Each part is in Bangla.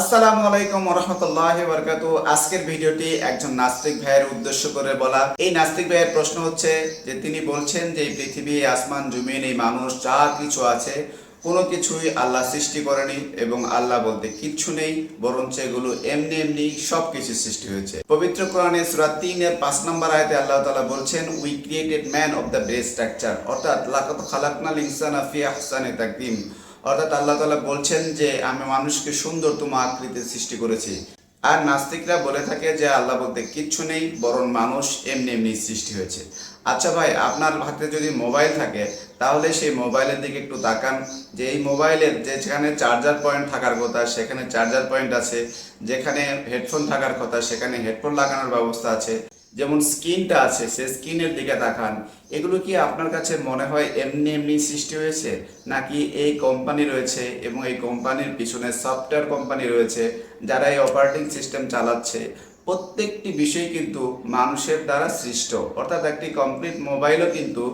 আসসালামু আলাইকুম রহমতুল্লাহ বরকাতু আজকের ভিডিওটি একজন নাস্তিক ভাইয়ের উদ্দেশ্য করে বলা। এই নাস্তিক ভাইয়ের প্রশ্ন হচ্ছে যে, তিনি বলছেন যে, এই পৃথিবী আসমান, জমিন, এই মানুষ, যা কিছু আছে, কোনো কিছুই আল্লাহ সৃষ্টি করেনি এবং আল্লাহ বলতে কিচ্ছু নেই, বরঞ্চ এগুলো এমনি এমনি সব কিছু সৃষ্টি হয়েছে। পবিত্র কোরআনে সূরা তিনের পাঁচ নম্বর আয়তে আল্লাহ তাআলা বলছেন we created man of the best structure অর্থাৎ লাকাত খালাকনাল ইনসানা ফি আহসানি তাকদিম। অর্থাৎ আল্লাহ তালা বলছেন যে, আমি মানুষকে সুন্দর সুন্দরতম আকৃতির সৃষ্টি করেছি। আর নাস্তিকরা বলে থাকে যে, আল্লাহ বলতে কিচ্ছু নেই, বরং মানুষ এমনি এমনি সৃষ্টি হয়েছে। আচ্ছা ভাই, আপনার হাতে যদি মোবাইল থাকে, তাহলে সেই মোবাইলের দিকে একটু তাকান। যে এই মোবাইলের যেখানে চার্জার পয়েন্ট থাকার কথা, সেখানে চার্জার পয়েন্ট আছে। যেখানে হেডফোন থাকার কথা, সেখানে হেডফোন লাগানোর ব্যবস্থা আছে। যেমন স্কিনটা আছে, সে স্কিনের দিকে দেখান এগুলো কি আপনার কাছে মনে হয় এমনি এমনি সৃষ্টি হয়েছে? নাকি এই কোম্পানি রয়েছে এবং এই কোম্পানির পিছনে সফটওয়্যার কোম্পানি রয়েছে যারা এই অপারেটিং সিস্টেম চালাচ্ছে? প্রত্যেকটি বিষয় কিন্তু মানুষের দ্বারা সৃষ্ট। অর্থাৎ একটি কমপ্লিট মোবাইলও কিন্তু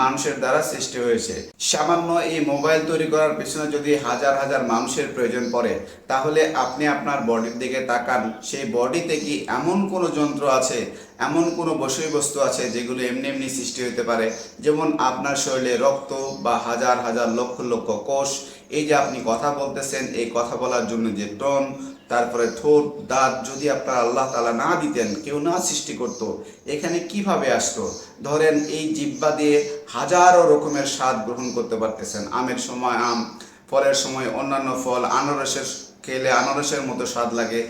মানুষের দ্বারা সৃষ্টি হয়েছে। সামান্য এই মোবাইল তৈরি করার পিছনে যদি হাজার হাজার মানুষের প্রয়োজন পড়ে, তাহলে আপনি আপনার বডির দিকে তাকান। সেই বডিতে কি এমন কোনো যন্ত্র আছে, এমন কোনো বিষয়বস্তু আছে যেগুলো এমনি এমনি সৃষ্টি হতে পারে? যেমন আপনার শরীরে রক্ত বা হাজার হাজার লক্ষ লক্ষ কোষ, এই যে আপনি কথা বলতেছেন, এই কথা বলার জন্য যে টন তারপরে ঠোঁট, দাঁত যদি আপনার আল্লাহ তালা না দিতেন, কেউ না সৃষ্টি করত, এখানে কীভাবে আসতো? ধরেন এই জিব্বা দিয়ে হাজারো রকমের স্বাদ গ্রহণ করতে পারতেছেন। আমের সময় আম, ফলের সময় অন্যান্য ফল, আনারসের খেলে আনারসের মতো স্বাদ লাগে।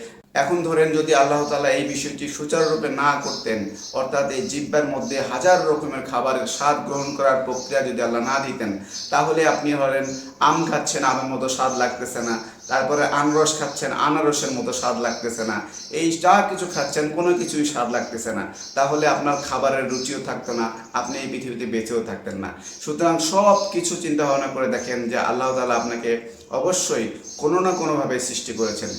এখন ধরেন যদি আল্লাহ তালা এই বিষয়টি সুচারুরূপে না করতেন, অর্থাৎ এই জিব্বার মধ্যে হাজার রকমের খাবারের স্বাদ গ্রহণ করার প্রক্রিয়া যদি আল্লাহ না দিতেন, তাহলে আপনি ধরেন আম খাচ্ছেন, আমের মতো স্বাদ লাগতেছে না। তারপরে আনারস খাচ্ছেন, আনারসের মতো স্বাদ লাগতেছে না। এই যা কিছু খাচ্ছেন, কোনো কিছুই স্বাদ লাগতেছে না। তাহলে আপনার খাবারের রুচিও থাকতো না, আপনি এই পৃথিবীতে বেঁচেও থাকতেন না। সুতরাং সব কিছু চিন্তা ভাবনা করে দেখেন যে আল্লাহ তালা আপনাকে অবশ্যই কোনো না কোনোভাবে সৃষ্টি করেছেন।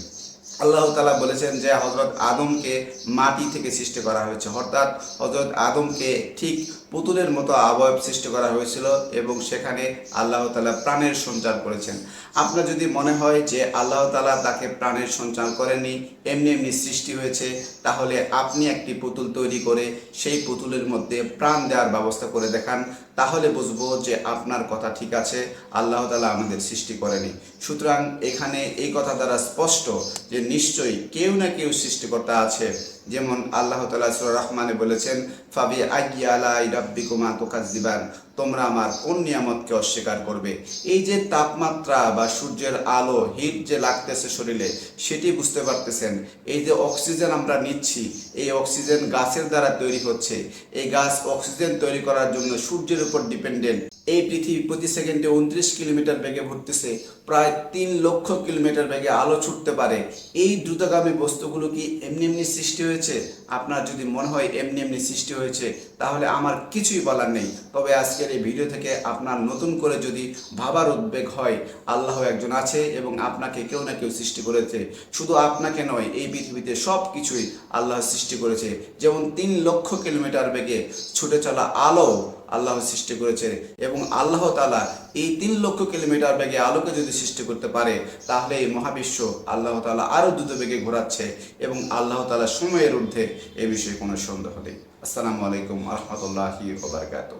আল্লাহ তালা বলেছেন যে হজরত আদমকে মাটি থেকে সৃষ্টি করা হয়েছে। অর্থাৎ হজরত আদমকে ঠিক পুতুলের মতো আবয়ব সৃষ্টি করা হয়েছিল এবং সেখানে আল্লাহ তালা প্রাণের সঞ্চার করেছেন। আপনার যদি মনে হয় যে আল্লাহ তালা তাকে প্রাণের সঞ্চার করেনি এমনি এমনি সৃষ্টি হয়েছে, তাহলে আপনি একটি পুতুল তৈরি করে সেই পুতুলের মধ্যে প্রাণ দেওয়ার ব্যবস্থা করে দেখান, তাহলে বুঝব যে আপনার কথা ঠিক আছে, আল্লাহ তালা আমাদের সৃষ্টি করেনি। সুতরাং এখানে এই কথা দ্বারা স্পষ্ট যে নিশ্চয়ই কেউ না কেউ সৃষ্টিকর্তা আছে। যেমন আল্লাহ তালা রহমানে বলেছেন, ফাবি আগিয়া আলাই রাব্বিকুমা তোকাজিবান তোমরা আমার কোন নিয়ামতকে অস্বীকার করবে? এই যে তাপমাত্রা বা সূর্যের আলো, হিট যে লাগতেছে শরীরে, সেটি বুঝতে পারতেছেন। এই যে অক্সিজেন আমরা নিচ্ছি, এই অক্সিজেন গাছের দ্বারা তৈরি হচ্ছে। এই গাছ অক্সিজেন তৈরি করার জন্য সূর্যের উপর ডিপেন্ডেন্ট। এই পৃথিবী প্রতি সেকেন্ডে উনত্রিশ কিলোমিটার বেগে ঘুরতেছে, প্রায় তিন লক্ষ কিলোমিটার বেগে আলো ছুটতে পারে। এই দ্রুতগামী বস্তুগুলো কি এমনি এমনি সৃষ্টি হয়েছে? আপনার যদি মনে হয় এমনি এমনি সৃষ্টি হয়েছে, তাহলে আমার কিছুই বলার নেই। তবে আজকের এই ভিডিও থেকে আপনার নতুন করে যদি ভাবার উদ্বেগ হয় আল্লাহ একজন আছে এবং আপনাকে কেউ না কেউ সৃষ্টি করেছে। শুধু আপনাকে নয়, এই পৃথিবীতে সব কিছুই আল্লাহ সৃষ্টি করেছে। যেমন তিন লক্ষ কিলোমিটার বেগে ছুটে চলা আলো আল্লাহ সৃষ্টি করেছে এবং আল্লাহ তালা এই তিন লক্ষ কিলোমিটার বেগে আলোকে যদি সৃষ্টি করতে পারে, তাহলে এই মহাবিশ্ব আল্লাহ তালা আরও দ্রুত বেগে ঘোরাচ্ছে এবং আল্লাহ তালা সময়ের ঊর্ধ্বে এ বিষয়ে কোনো সন্দেহ নেই। আসসালামু আলাইকুম রহমতুল্লাহি